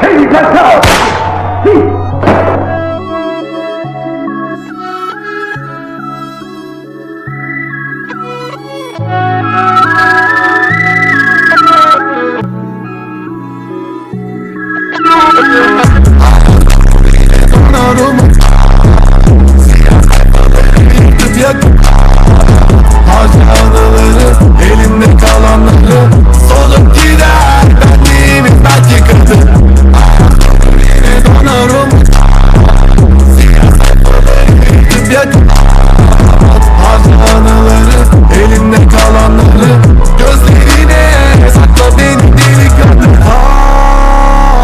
Hey, that's out! Thank you. Siyah yakın Harcananları Elimde kalanları Gözlerine Sakla beni deli kadın. Al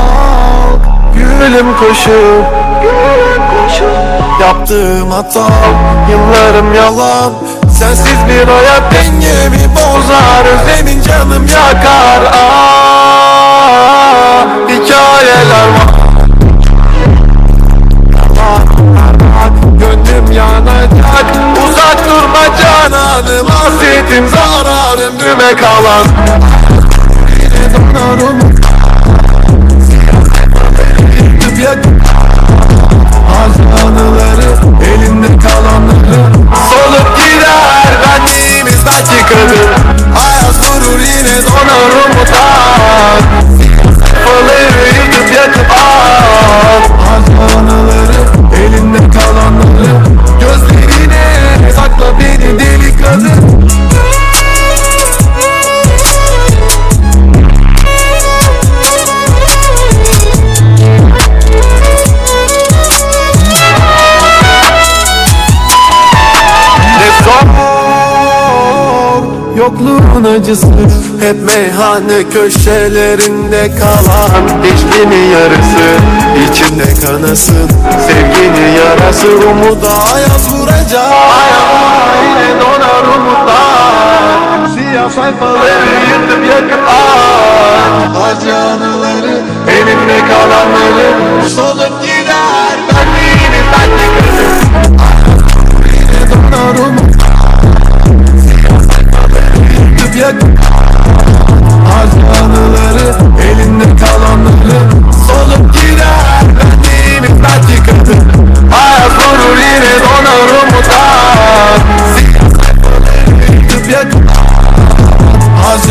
Gülüm koşup Gülüm koşup Yaptığım hata Yıllarım yalan. Sensiz bir hayat dengemi bozar Düme kalan. Harcananları Elinde kalanları Solup gider. Benliğimiz belki kadın Ayaz vurur yine donar Yokluğun acısı Hep meyhane köşelerinde kalan İçkimin yarısı içimde kanasın Sevginin yarası umuda ayaz vuracak. Ayağıma yine donar umutlar Siyah sayfaları yırtıp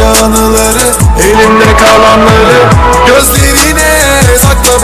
Harcananları Elinde kalanları Gözlerine sakla